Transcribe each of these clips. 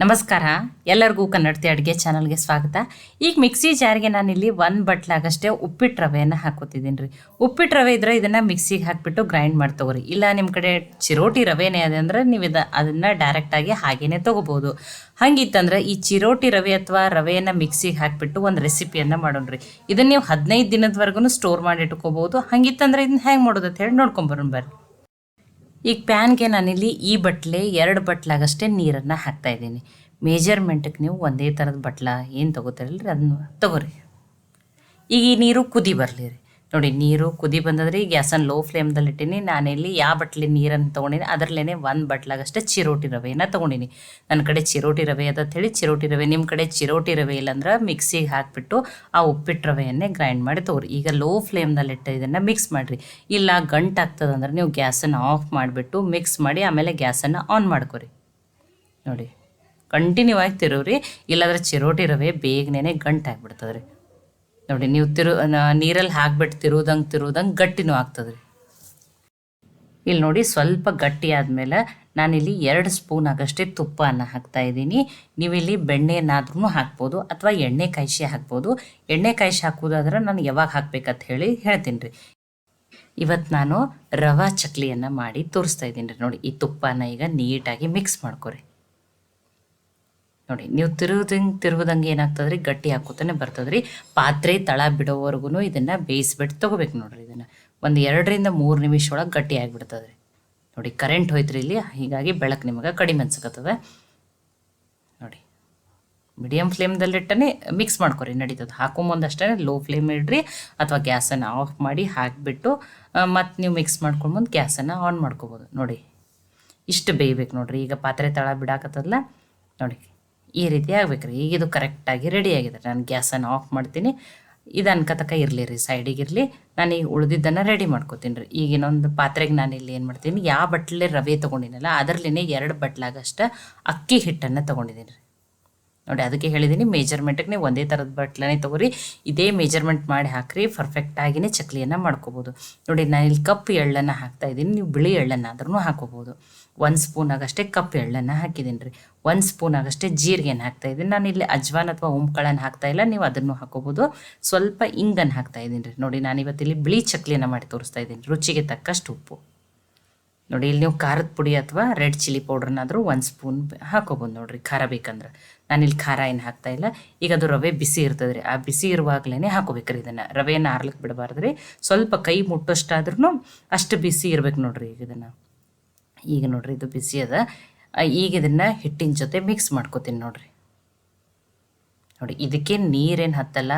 ನಮಸ್ಕಾರ. ಎಲ್ಲರಿಗೂ ಕನ್ನಡತಿ ಅಡುಗೆ ಚಾನಲ್ಗೆ ಸ್ವಾಗತ. ಈಗ ಮಿಕ್ಸಿ ಜಾರಿಗೆ ನಾನಿಲ್ಲಿ ಒಂದು ಬಟ್ಲಾಗಷ್ಟೇ ಉಪ್ಪಿಟ್ಟು ರವೆಯನ್ನು ಹಾಕೋತಿದ್ದೀನಿ ರೀ. ಉಪ್ಪಿಟ್ಟು ರವೆ ಇದ್ರೆ ಇದನ್ನು ಮಿಕ್ಸಿಗೆ ಹಾಕಿಬಿಟ್ಟು ಗ್ರೈಂಡ್ ಮಾಡಿ ರೀ ಇಲ್ಲ ನಿಮ್ಮ ಕಡೆ ಚಿರೋಟಿ ರವೆನೇ ಅದೇ ಅಂದ್ರೆ ನೀವು ಇದು ಅದನ್ನು ಡೈರೆಕ್ಟಾಗಿ ಹಾಗೇನೆ ತೊಗೋಬೋದು. ಹಾಗಿತ್ತಂದ್ರೆ ಈ ಚಿರೋಟಿ ರವೆ ಅಥವಾ ರವೆಯನ್ನು ಮಿಕ್ಸಿಗೆ ಹಾಕಿಬಿಟ್ಟು ಒಂದು ರೆಸಿಪಿಯನ್ನು ಮಾಡೋಣ್ರಿ ಇದನ್ನು ನೀವು ಹದಿನೈದು ದಿನದವರೆಗೂ ಸ್ಟೋರ್ ಮಾಡಿ ಇಟ್ಕೋಬೋದು. ಹಂಗಿತ್ತಂದ್ರೆ ಇದನ್ನ ಹೆಂಗೆ ಮಾಡೋದು ಅಂತ ಹೇಳಿ ನೋಡ್ಕೊಂಬರೋಣ ಬರ್ರಿ. ಈಗ ಪ್ಯಾನ್ಗೆ ನಾನಿಲ್ಲಿ ಈ ಬಟ್ಲೆ ಎರಡು ಬಟ್ಲಾಗಷ್ಟೇ ನೀರನ್ನು ಹಾಕ್ತಾ ಇದ್ದೀನಿ. ಮೇಜರ್ಮೆಂಟಿಗೆ ನೀವು ಒಂದೇ ಥರದ ಬಟ್ಲ ಏನು ತೊಗೋತಾರಲ್ರಿ? ಅದನ್ನು ತೊಗೋರಿ. ಈಗ ಈ ನೀರು ಕುದಿ ಬರಲಿ ರೀ. ನೋಡಿ, ನೀರು ಕುದಿ ಬಂದದ್ರಿ, ಗ್ಯಾಸನ್ನು ಲೋ ಫ್ಲೇಮ್ದಲ್ಲಿ ಇಟ್ಟೀನಿ. ನಾನಿಲ್ಲಿ ಯಾವ ಬಟ್ಲಿ ನೀರನ್ನು ತೊಗೊಂಡಿನಿ ಅದರಲ್ಲೇ ಒಂದು ಬಟ್ಲಾಗಷ್ಟೇ ಚಿರೋಟಿ ರವೆಯನ್ನು ತೊಗೊಂಡಿನಿ. ನನ್ನ ಕಡೆ ಚಿರೋಟಿ ರವೆ ಹೇಳಿ ಚಿರೋಟಿ ರವೆ ನಿಮ್ಮ ಕಡೆ ಚಿರೋಟಿ ರವೆ ಇಲ್ಲಾಂದ್ರೆ ಮಿಕ್ಸಿಗೆ ಹಾಕಿಬಿಟ್ಟು ಆ ಉಪ್ಪಿಟ್ಟು ರವೆಯನ್ನೇ ಗ್ರೈಂಡ್ ಮಾಡಿ ತೊಗೊರಿ. ಈಗ ಲೋ ಫ್ಲೇಮ್ದಲ್ಲಿ ಇಟ್ಟು ಇದನ್ನು ಮಿಕ್ಸ್ ಮಾಡಿರಿ. ಇಲ್ಲ ಗಂಟಾಗ್ತದಂದ್ರೆ ನೀವು ಗ್ಯಾಸನ್ನು ಆಫ್ ಮಾಡಿಬಿಟ್ಟು ಮಿಕ್ಸ್ ಮಾಡಿ ಆಮೇಲೆ ಗ್ಯಾಸನ್ನು ಆನ್ ಮಾಡ್ಕೊರಿ. ನೋಡಿ ಕಂಟಿನ್ಯೂ ಆಗಿ ತಿರುವ್ರಿ ಇಲ್ಲಾಂದ್ರೆ ಚಿರೋಟಿ ರವೆ ಬೇಗನೆ ಗಂಟಾಗ್ಬಿಡ್ತದೆ ರೀ ನೋಡಿ, ನೀವು ತಿರು ನೀರಲ್ಲಿ ಹಾಕ್ಬಿಟ್ಟು ತಿರುವುದಂಗೆ ತಿರುವುದಂಗೆ ಗಟ್ಟಿನೂ ಆಗ್ತದೆ ರೀ ಇಲ್ಲಿ ನೋಡಿ, ಸ್ವಲ್ಪ ಗಟ್ಟಿ ಆದಮೇಲೆ ನಾನಿಲ್ಲಿ ಎರಡು ಸ್ಪೂನ್ ಆಗಷ್ಟೇ ತುಪ್ಪನ ಹಾಕ್ತಾ ಇದ್ದೀನಿ. ನೀವಿಲ್ಲಿ ಬೆಣ್ಣೆಯನ್ನಾದ್ರೂ ಹಾಕ್ಬೋದು, ಅಥವಾ ಎಣ್ಣೆ ಕಾಯಿಸಿ ಹಾಕ್ಬೋದು. ಎಣ್ಣೆ ಕಾಯಿಸಿ ಹಾಕೋದಾದ್ರೆ ನಾನು ಯಾವಾಗ ಹಾಕ್ಬೇಕಂತ ಹೇಳಿ ಹೇಳ್ತೀನಿ ರೀ ಇವತ್ತು ನಾನು ರವಾ ಚಕ್ಲಿಯನ್ನು ಮಾಡಿ ತೋರಿಸ್ತಾ ಇದ್ದೀನಿ ರೀ. ನೋಡಿ, ಈ ತುಪ್ಪನ ಈಗ ನೀಟಾಗಿ ಮಿಕ್ಸ್ ಮಾಡ್ಕೊರಿ. ನೋಡಿ, ನೀವು ತಿರುವುದಂಗೆ ತಿರುವುದಂಗೆ ಏನಾಗ್ತದ್ರಿ? ಗಟ್ಟಿ ಹಾಕೋತಾನೆ ಬರ್ತದ್ರಿ. ಪಾತ್ರೆ ತಳ ಬಿಡೋವರೆಗೂ ಇದನ್ನು ಬೇಯಿಸ್ಬಿಟ್ಟು ತಗೋಬೇಕು ನೋಡ್ರಿ ಇದನ್ನು. ಒಂದು ಎರಡರಿಂದ ಮೂರು ನಿಮಿಷ ಒಳಗೆ ಗಟ್ಟಿ ಆಗಿಬಿಡ್ತದೆ ರೀ ನೋಡಿ ಕರೆಂಟ್ ಹೋಯ್ತು ಇಲ್ಲಿ. ಹೀಗಾಗಿ ಬೆಳಕು ನಿಮಗೆ ಕಡಿಮೆ ಅನ್ಸಕತ್ತದ. ನೋಡಿ ಮೀಡಿಯಮ್ ಫ್ಲೇಮ್ದಲ್ಲಿಟ್ಟನೆ ಮಿಕ್ಸ್ ಮಾಡ್ಕೊರಿ. ನಡೀತದೆ. ಹಾಕೋ ಮುಂದೆ ಅಷ್ಟೇ ಲೋ ಫ್ಲೇಮ್ ಇಡ್ರಿ, ಅಥವಾ ಗ್ಯಾಸನ್ನು ಆಫ್ ಮಾಡಿ ಹಾಕಿಬಿಟ್ಟು ಮತ್ತು ನೀವು ಮಿಕ್ಸ್ ಮಾಡ್ಕೊಂಡು ಮುಂದೆ ಗ್ಯಾಸನ್ನು ಆನ್ ಮಾಡ್ಕೋಬೋದು. ನೋಡಿ, ಇಷ್ಟು ಬೇಯ್ಬೇಕು ನೋಡ್ರಿ. ಈಗ ಪಾತ್ರೆ ತಳ ಬಿಡಾಕತ್ತದಲ್ಲ ನೋಡಿ ಈ ರೀತಿ ಆಗ್ಬೇಕ್ರಿ. ಈಗ ಇದು ಕರೆಕ್ಟಾಗಿ ರೆಡಿ ಆಗಿದೆ. ನಾನು ಗ್ಯಾಸನ್ನು ಆಫ್ ಮಾಡ್ತೀನಿ. ಇದು ಅನ್ಕತಕ ಇರಲಿ ರೀ ಸೈಡಿಗಿರಲಿ ನಾನು ಈಗ ಉಳಿದಿದ್ದನ್ನು ರೆಡಿ ಮಾಡ್ಕೋತೀನಿ ರೀ. ಈಗ ಇನ್ನೊಂದು ಪಾತ್ರೆಗೆ ನಾನು ಇಲ್ಲಿ ಏನು ಮಾಡ್ತೀನಿ? ಯಾವ ಬಟ್ಲೆ ರವೆ ತೊಗೊಂಡಿನಲ್ಲ, ಅದರಲ್ಲಿನೇ ಎರಡು ಬಟ್ಲಾಗಷ್ಟು ಅಕ್ಕಿ ಹಿಟ್ಟನ್ನು ತೊಗೊಂಡಿದ್ದೀನಿ ರೀ. ನೋಡಿ, ಅದಕ್ಕೆ ಹೇಳಿದ್ದೀನಿ ಮೇಜರ್ಮೆಂಟಿಗೆ ನೀವು ಒಂದೇ ಥರದ ಬಟ್ಲನೇ ತೊಗೊರಿ. ಇದೇ ಮೇಜರ್ಮೆಂಟ್ ಮಾಡಿ ಹಾಕ್ರಿ ಪರ್ಫೆಕ್ಟಾಗಿಯೇ ಚಕ್ಲಿಯನ್ನು ಮಾಡ್ಕೋಬೋದು. ನೋಡಿ ನಾನು ಇಲ್ಲಿ ಕಪ್ಪು ಎಳ್ಳನ್ನು ಹಾಕ್ತಾ ಇದ್ದೀನಿ, ನೀವು ಬಿಳಿ ಎಳ್ಳನ್ನು ಆದ್ರೂ ಹಾಕೋಬೋದು. ಒಂದು ಸ್ಪೂನ್ ಆಗಷ್ಟೇ ಕಪ್ಪು ಎಳ್ಳನ್ನು ಹಾಕಿದ್ದೀನಿ ರೀ. ಒಂದು ಸ್ಪೂನ್ ಆಗಷ್ಟೇ ಜೀರಿಗೆನ ಹಾಕ್ತಾ ಇದ್ದೀನಿ. ನಾನು ಇಲ್ಲಿ ಅಜ್ವಾನ್ ಅಥವಾ ಉಮ್ಕಳನ್ನು ಹಾಕ್ತಾ ಇಲ್ಲ, ನೀವು ಅದನ್ನು ಹಾಕೋಬೋದು. ಸ್ವಲ್ಪ ಇಂಗನ್ನು ಹಾಕ್ತಾ ಇದ್ದೀನಿ ರೀ. ನೋಡಿ ನಾನು ಇವತ್ತಿಲ್ಲಿ ಬಿಳಿ ಚಕ್ಲಿಯನ್ನು ಮಾಡಿ ತೋರಿಸ್ತಾ ಇದ್ದೀನಿ, ರುಚಿಗೆ ತಕ್ಕಷ್ಟು ಉಪ್ಪು. ನೋಡಿ, ಇಲ್ಲಿ ನೀವು ಖಾರದ ಪುಡಿ ಅಥವಾ ರೆಡ್ ಚಿಲ್ಲಿ ಪೌಡ್ರನ್ನಾದರೂ ಒಂದು ಸ್ಪೂನ್ ಹಾಕೋಬೋದು ನೋಡಿರಿ, ಖಾರ ಬೇಕಂದ್ರೆ. ನಾನಿಲ್ಲಿ ಖಾರ ಏನು ಹಾಕ್ತಾ ಇಲ್ಲ. ಈಗ ಅದು ರವೆ ಬಿಸಿ ಇರ್ತದೆ ರೀ ಆ ಬಿಸಿ ಇರುವಾಗಲೇ ಹಾಕೋಬೇಕ್ರಿ ಇದನ್ನು. ರವೆಯನ್ನು ಆರ್ಲಿಕ್ಕೆ ಬಿಡಬಾರ್ದು ರೀ ಸ್ವಲ್ಪ ಕೈ ಮುಟ್ಟೋಷ್ಟಾದ್ರೂ ಅಷ್ಟು ಬಿಸಿ ಇರ್ಬೇಕು ನೋಡಿರಿ ಈಗ ಇದನ್ನು. ಈಗ ನೋಡಿರಿ ಇದು ಬಿಸಿ ಅದ. ಈಗ ಇದನ್ನು ಹಿಟ್ಟಿನ ಜೊತೆ ಮಿಕ್ಸ್ ಮಾಡ್ಕೋತೀನಿ ನೋಡಿರಿ. ನೋಡಿ, ಇದಕ್ಕೆ ನೀರೇನು ಹತ್ತಲ್ಲ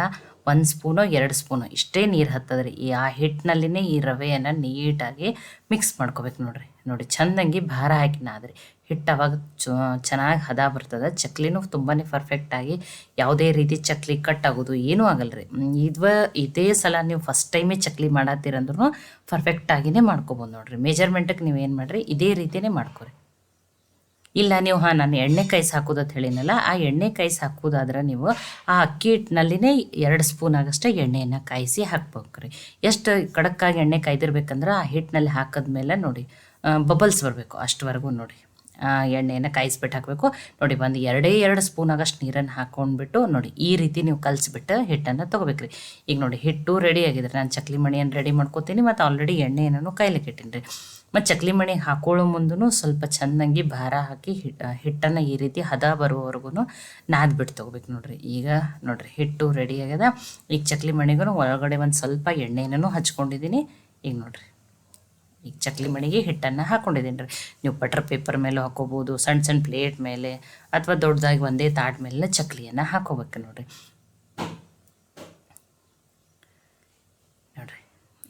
ಒಂದು ಸ್ಪೂನು, ಎರಡು ಸ್ಪೂನು, ಇಷ್ಟೇ ನೀರು ಹತ್ತದ್ರಿ ಈ ಆ ಹಿಟ್ಟಿನಲ್ಲಿನೇ ಈ ರವೆಯನ್ನು ನೀಟಾಗಿ ಮಿಕ್ಸ್ ಮಾಡ್ಕೋಬೇಕು ನೋಡ್ರಿ. ನೋಡಿ, ಚಂದಂಗಿ ಭಾರ ಹಾಕಿ ಆದ್ರಿ ಹಿಟ್ಟು ಅವಾಗ ಚೆನ್ನಾಗಿ ಹದ ಬರ್ತದೆ. ಚಕ್ಲಿನೂ ತುಂಬಾ ಪರ್ಫೆಕ್ಟಾಗಿ ಯಾವುದೇ ರೀತಿ ಚಕ್ಲಿ ಕಟ್ ಆಗೋದು ಏನೂ ಆಗಲ್ರಿ. ಇದ್ವ, ಇದೇ ಸಲ ನೀವು ಫಸ್ಟ್ ಟೈಮೇ ಚಕ್ಲಿ ಮಾಡತ್ತೀರಂದ್ರೂ ಪರ್ಫೆಕ್ಟಾಗಿನೇ ಮಾಡ್ಕೊಬೋದು ನೋಡ್ರಿ. ನೀವು ಏನು ಮಾಡಿರಿ, ಇದೇ ರೀತಿಯೇ ಮಾಡ್ಕೊರಿ. ಇಲ್ಲ, ನೀವು, ಹಾಂ, ನಾನು ಎಣ್ಣೆ ಕಾಯಿಸಿ ಸಾಕೋದು ಅಂತ ಹೇಳಿನಲ್ಲ ಆ ಎಣ್ಣೆ ಕಾಯಿಸಿ ಹಾಕೋದಾದ್ರೆ ನೀವು ಆ ಅಕ್ಕಿ ಹಿಟ್ಟಿನಲ್ಲಿನೇ ಎರಡು ಸ್ಪೂನ್ ಆಗಷ್ಟೇ ಎಣ್ಣೆಯನ್ನು ಕಾಯಿಸಿ ಹಾಕ್ಬೇಕ್ರಿ ಎಷ್ಟು ಕಡಕ್ಕಾಗಿ ಎಣ್ಣೆ ಕಾಯ್ದಿರ್ಬೇಕಂದ್ರೆ ಆ ಹಿಟ್ಟಿನಲ್ಲಿ ಹಾಕಿದ್ಮೇಲೆ ನೋಡಿ ಬಬಲ್ಸ್ ಬರಬೇಕು ಅಷ್ಟುವರೆಗೂ ನೋಡಿ. ಎಣ್ಣೆಯನ್ನು ಕಾಯಿಸ್ಬಿಟ್ಟು ಹಾಕಬೇಕು. ನೋಡಿ ಒಂದು ಎರಡೇ ಎರಡು ಸ್ಪೂನ್ ಆಗಷ್ಟು ನೀರನ್ನು ಹಾಕ್ಕೊಂಡ್ಬಿಟ್ಟು ನೋಡಿ, ಈ ರೀತಿ ನೀವು ಕಲಿಸ್ಬಿಟ್ಟು ಹಿಟ್ಟನ್ನು ತೊಗೋಬೇಕ್ರಿ ಈಗ ನೋಡಿ, ಹಿಟ್ಟು ರೆಡಿ ಆಗಿದೆ ನಾನು ಚಕ್ಲಿ ಮಣಿಯನ್ನು ರೆಡಿ ಮಾಡ್ಕೋತೀನಿ, ಮತ್ತು ಆಲ್ರೆಡಿ ಎಣ್ಣೆಯನ್ನು ಕಾಯ್ಲಿಕ್ಕೆ ಇಟ್ಟೀನಿ ರೀ. ಮತ್ತು ಚಕ್ಲಿ ಮಣಿ ಹಾಕೊಳ್ಳೋ ಮುಂದೂ ಸ್ವಲ್ಪ ಚೆಂದಂಗಿ ಭಾರ ಹಾಕಿ ಹಿಟ್ ಹಿಟ್ಟನ್ನು ಈ ರೀತಿ ಹದ ಬರುವವರೆಗೂ ನಾದ್ಬಿಟ್ಟು ತೊಗೋಬೇಕು ನೋಡ್ರಿ. ಈಗ ನೋಡ್ರಿ ಹಿಟ್ಟು ರೆಡಿ ಆಗ್ಯದ. ಈಗ ಚಕ್ಲಿ ಮಣಿಗೂ ಒಳಗಡೆ ಒಂದು ಸ್ವಲ್ಪ ಎಣ್ಣೆನೂ ಹಚ್ಕೊಂಡಿದ್ದೀನಿ ಈಗ ನೋಡ್ರಿ. ಈಗ ಚಕ್ಲಿ ಮಣಿಗೆ ಹಿಟ್ಟನ್ನು ಹಾಕ್ಕೊಂಡಿದ್ದೀನಿ ರೀ. ನೀವು ಬಟರ್ ಪೇಪರ್ ಮೇಲೆ ಹಾಕೋಬೋದು ಸಣ್ಣ ಸಣ್ಣ ಪ್ಲೇಟ್ ಮೇಲೆ, ಅಥವಾ ದೊಡ್ಡದಾಗಿ ಒಂದೇ ತಾಟ್ ಮೇಲೆ ಚಕ್ಲಿಯನ್ನು ಹಾಕೋಬೇಕು ನೋಡ್ರಿ ನೋಡ್ರಿ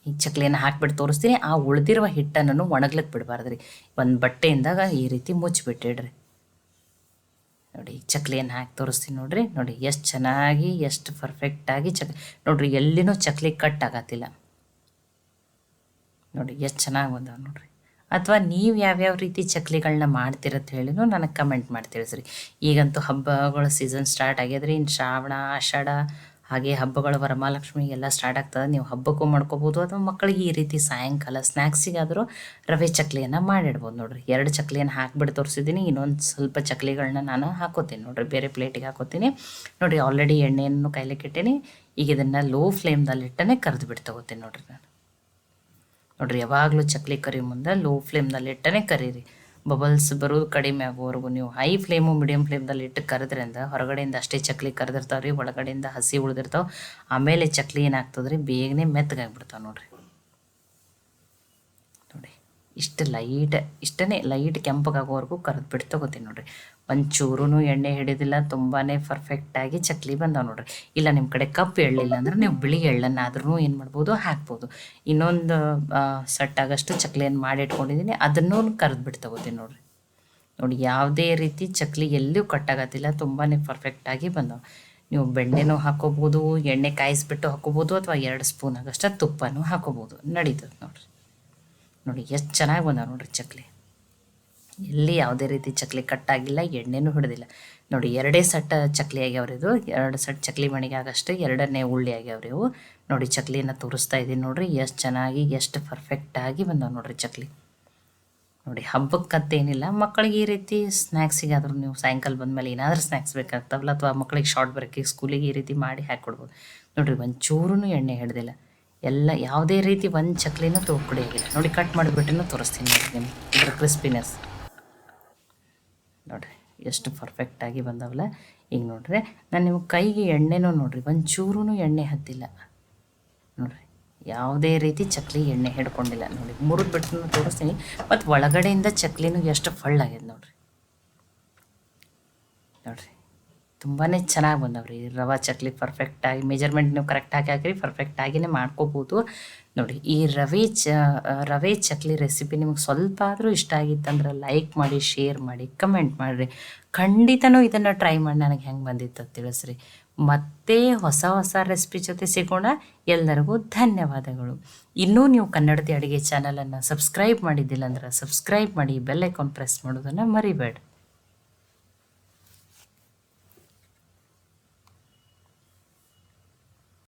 ಈ ಚಕ್ಲಿಯನ್ನು ಹಾಕಿಬಿಟ್ಟು ತೋರಿಸ್ತೀನಿ. ಆ ಉಳಿದಿರುವ ಹಿಟ್ಟನ್ನು ಒಣಗ್ಲಿಕ್ಕೆ ಬಿಡಬಾರ್ದು ರೀ ಒಂದು ಬಟ್ಟೆಯಿಂದಾಗ ಈ ರೀತಿ ಮುಚ್ಚಿಬಿಟ್ಟಿಡ್ರಿ ನೋಡಿ ಚಕ್ಲಿಯನ್ನು ಹಾಕಿ ತೋರಿಸ್ತೀನಿ ನೋಡ್ರಿ. ನೋಡಿ, ಎಷ್ಟು ಚೆನ್ನಾಗಿ, ಎಷ್ಟು ಪರ್ಫೆಕ್ಟಾಗಿ ಚಕ್, ನೋಡ್ರಿ, ಎಲ್ಲಿನೂ ಚಕ್ಲಿ ಕಟ್ ಆಗತ್ತಿಲ್ಲ. ನೋಡಿ, ಎಷ್ಟು ಚೆನ್ನಾಗಿ ಬಂದವ ನೋಡ್ರಿ. ಅಥವಾ ನೀವು ಯಾವ್ಯಾವ ರೀತಿ ಚಕ್ಲಿಗಳನ್ನ ಮಾಡ್ತಿರತ್ತ ಹೇಳಿನೂ ನನಗೆ ಕಮೆಂಟ್ ಮಾಡಿ ಈಗಂತೂ ಹಬ್ಬಗಳ ಸೀಸನ್ ಸ್ಟಾರ್ಟ್ ಆಗ್ಯದ್ರಿ. ಇನ್ನು ಶ್ರಾವಣ, ಆಷಾಢ ಹಾಗೆ ಹಬ್ಬಗಳು ವರಮಹಾಲಕ್ಷ್ಮಿ ಎಲ್ಲ ಸ್ಟಾರ್ಟ್ ಆಗ್ತದೆ. ನೀವು ಹಬ್ಬಕ್ಕೂ ಮಾಡ್ಕೋಬೋದು. ಅಥವಾ ಮಕ್ಕಳಿಗೆ ಈ ರೀತಿ ಸಾಯಂಕಾಲ ಸ್ನ್ಯಾಕ್ಸಿಗಾದರೂ ರವೆ ಚಕ್ಲಿಯನ್ನು ಮಾಡಿಡ್ಬೋದು ನೋಡ್ರಿ. ಎರಡು ಚಕ್ಲಿಯನ್ನು ಹಾಕಿಬಿಟ್ಟು ತೋರಿಸಿದ್ದೀನಿ. ಇನ್ನೊಂದು ಸ್ವಲ್ಪ ಚಕ್ಲಿಗಳನ್ನ ನಾನು ಹಾಕೋತೀನಿ ನೋಡ್ರಿ. ಬೇರೆ ಪ್ಲೇಟಿಗೆ ಹಾಕೋತೀನಿ. ನೋಡಿ ಆಲ್ರೆಡಿ ಎಣ್ಣೆಯನ್ನು ಕೈಲಿಕ್ಕೆ ಇಟ್ಟೀನಿ ಈಗ ಇದನ್ನು ಲೋ ಫ್ಲೇಮ್ದಲ್ಲಿಟ್ಟನೆ ಕರೆದು ಬಿಟ್ಟು ತಗೋತೀನಿ ನೋಡ್ರಿ ನಾನು. ನೋಡ್ರಿ, ಯಾವಾಗಲೂ ಚಕ್ಲಿ ಕರಿ ಮುಂದೆ ಲೋ ಫ್ಲೇಮ್ದಲ್ಲಿ ಇಟ್ಟನೆ ಕರೀರಿ. ಬಬಲ್ಸ್ ಬರೋದು ಕಡಿಮೆ ಆಗೋವರೆಗೂ ನೀವು ಹೈ ಫ್ಲೇಮು ಮೀಡಿಯಮ್ ಫ್ಲೇಮ್ದಲ್ಲಿ ಇಟ್ಟು ಕರೆದ್ರಿಂದ ಹೊರಗಡೆಯಿಂದ ಅಷ್ಟೇ ಚಕ್ಲಿ ಕರೆದಿರ್ತಾವೆ ರೀ, ಒಳಗಡೆಯಿಂದ ಹಸಿ ಉಳಿದಿರ್ತಾವೆ. ಆಮೇಲೆ ಚಕ್ಲಿ ಏನಾಗ್ತದೆ ರೀ ಬೇಗನೆ ಮೆತ್ತಗಾಗ್ಬಿಡ್ತಾವೆ ನೋಡ್ರಿ. ನೋಡಿ, ಇಷ್ಟು ಲೈಟ್ ಇಷ್ಟನೇ ಲೈಟ್ ಕೆಂಪಗಾಗೋವರೆಗೂ ಕರೆದು ಬಿಟ್ಟು ತಗೋತೀನಿ ನೋಡ್ರಿ. ಒಂಚೂರು ಎಣ್ಣೆ ಹಿಡಿದಿಲ್ಲ ತುಂಬಾ ಪರ್ಫೆಕ್ಟಾಗಿ ಚಕ್ಲಿ ಬಂದಾವೆ ನೋಡ್ರಿ. ಇಲ್ಲ ನಿಮ್ಮ ಕಡೆ ಕಪ್ಪು ಎಳ್ಳಿಲ್ಲ ಅಂದ್ರೆ ನೀವು ಬಿಳಿ ಎಳ್ಳನ್ನಾದ್ರೂ ಏನು ಮಾಡ್ಬೋದು, ಹಾಕ್ಬೋದು. ಇನ್ನೊಂದು ಸೆಟ್ ಆಗಷ್ಟು ಚಕ್ಲಿಯನ್ನು ಮಾಡಿ ಇಟ್ಕೊಂಡಿದ್ದೀನಿ ಅದನ್ನು ಕರೆದು ತಗೋತೀನಿ ನೋಡ್ರಿ. ನೋಡಿ, ಯಾವುದೇ ರೀತಿ ಚಕ್ಲಿ ಎಲ್ಲೂ ಕಟ್ಟಾಗತ್ತಿಲ್ಲ ತುಂಬಾ ಪರ್ಫೆಕ್ಟಾಗಿ ಬಂದವು. ನೀವು ಬೆಣ್ಣೆನೂ ಹಾಕೋಬೋದು, ಎಣ್ಣೆ ಕಾಯಿಸ್ಬಿಟ್ಟು ಹಾಕೋಬೋದು, ಅಥವಾ ಎರಡು ಸ್ಪೂನ್ ಆಗಷ್ಟ ತುಪ್ಪನೂ ಹಾಕೋಬೋದು. ನಡೀತದೆ ನೋಡ್ರಿ. ನೋಡಿ, ಎಷ್ಟು ಚೆನ್ನಾಗಿ ಬಂದಾವೆ ನೋಡ್ರಿ ಚಕ್ಲಿ. ಎಲ್ಲಿ ಯಾವುದೇ ರೀತಿ ಚಕ್ಲಿ ಕಟ್ಟಾಗಿಲ್ಲ, ಎಣ್ಣೆನೂ ಹಿಡಿದಿಲ್ಲ. ನೋಡಿ, ಎರಡೇ ಸೆಟ್ ಚಕ್ಲಿ ಆಗ್ಯಾವ್ರಿ ಇದು. ಎರಡು ಸೆಟ್ ಚಕ್ಲಿ ಮಣಿಗೆ ಆಗಷ್ಟು ಎರಡನೇ ಉಳ್ಳಿ ಆಗ್ಯಾವ್ರಿ ಇವು. ನೋಡಿ, ಚಕ್ಲಿನ ತೋರಿಸ್ತಾ ಇದ್ದೀನಿ ನೋಡ್ರಿ, ಎಷ್ಟು ಚೆನ್ನಾಗಿ, ಎಷ್ಟು ಪರ್ಫೆಕ್ಟಾಗಿ ಬಂದಾವೆ ನೋಡ್ರಿ ಚಕ್ಲಿ. ನೋಡಿ, ಹಬ್ಬಕ್ಕಂತೇನಿಲ್ಲ, ಮಕ್ಕಳಿಗೆ ಈ ರೀತಿ ಸ್ನ್ಯಾಕ್ಸಿಗಾದರೂ ನೀವು ಸಾಯಂಕಾಲ ಬಂದಮೇಲೆ ಏನಾದರೂ ಸ್ನ್ಯಾಕ್ಸ್ ಬೇಕಾಗ್ತಾವಲ್ಲ, ಅಥವಾ ಮಕ್ಕಳಿಗೆ ಶಾರ್ಟ್ ಬ್ರೇಕಿಗೆ ಸ್ಕೂಲಿಗೆ ಈ ರೀತಿ ಮಾಡಿ ಹಾಕ್ಕೊಡ್ಬೋದು ನೋಡಿರಿ ಒಂಚೂರು ಎಣ್ಣೆ ಹಿಡ್ದಿಲ್ಲ. ಎಲ್ಲ ಯಾವುದೇ ರೀತಿ ಒಂದು ಚಕ್ಲಿನೂ ತೊಗೊಡಿ ಆಗಿಲ್ಲ ನೋಡಿ ಕಟ್ ಮಾಡಿಬಿಟ್ಟು ತೋರಿಸ್ತೀನಿ ನೋಡಿ ನಿಮ್ಗೆ, ಇದರ ಕ್ರಿಸ್ಪಿನೆಸ್ ನೋಡಿರಿ, ಎಷ್ಟು ಪರ್ಫೆಕ್ಟಾಗಿ ಬಂದವಲ್ಲ. ಈಗ ನೋಡ್ರಿ, ನಾನು ನಿಮ್ಗೆ ಕೈಗೆ ಎಣ್ಣೆನೂ ನೋಡ್ರಿ ಒಂದು ಚೂರೂ ಎಣ್ಣೆ ಹತ್ತಿಲ್ಲ. ನೋಡ್ರಿ, ಯಾವುದೇ ರೀತಿ ಚಕ್ಲಿ ಎಣ್ಣೆ ಹಿಡ್ಕೊಂಡಿಲ್ಲ. ನೋಡಿ, ಮುರಿದು ಬಿಟ್ಟು ತೋರಿಸ್ತೀನಿ, ಮತ್ತು ಒಳಗಡೆಯಿಂದ ಚಕ್ಲಿನೂ ಎಷ್ಟು ಫಳ್ಳಾಗಿದೆ ನೋಡ್ರಿ. ನೋಡ್ರಿ ತುಂಬಾ ಚೆನ್ನಾಗಿ ಬಂದವ್ರಿ. ರವಾ ಚಕ್ಲಿ ಪರ್ಫೆಕ್ಟಾಗಿ ಮೆಜರ್ಮೆಂಟ್ ನೀವು ಕರೆಕ್ಟಾಗಿ ಹಾಕಿರಿ ಪರ್ಫೆಕ್ಟಾಗಿಯೇ ಮಾಡ್ಕೋಬೋದು. ನೋಡಿ, ಈ ರವೆ ಚ ರವೆ ಚಕ್ಲಿ ರೆಸಿಪಿ ನಿಮಗೆ ಸ್ವಲ್ಪ ಆದರೂ ಇಷ್ಟ ಆಗಿತ್ತಂದ್ರೆ ಲೈಕ್ ಮಾಡಿ ಶೇರ್ ಮಾಡಿ ಕಮೆಂಟ್ ಮಾಡಿರಿ. ಖಂಡಿತನೂ ಇದನ್ನು ಟ್ರೈ ಮಾಡಿ ನನಗೆ ಹೆಂಗೆ ಬಂದಿತ್ತು ತಿಳಿಸ್ರಿ. ಮತ್ತೆ ಹೊಸ ಹೊಸ ರೆಸಿಪಿ ಜೊತೆ ಸಿಗೋಣ. ಎಲ್ಲರಿಗೂ ಧನ್ಯವಾದಗಳು. ಇನ್ನೂ ನೀವು ಕನ್ನಡತಿ ಅಡುಗೆ ಚಾನಲನ್ನು ಸಬ್ಸ್ಕ್ರೈಬ್ ಮಾಡಿದ್ದಿಲ್ಲ ಅಂದ್ರೆ ಸಬ್ಸ್ಕ್ರೈಬ್ ಮಾಡಿ ಬೆಲ್ ಐಕಾನ್ ಪ್ರೆಸ್ ಮಾಡೋದನ್ನು ಮರಿಬೇಡಿ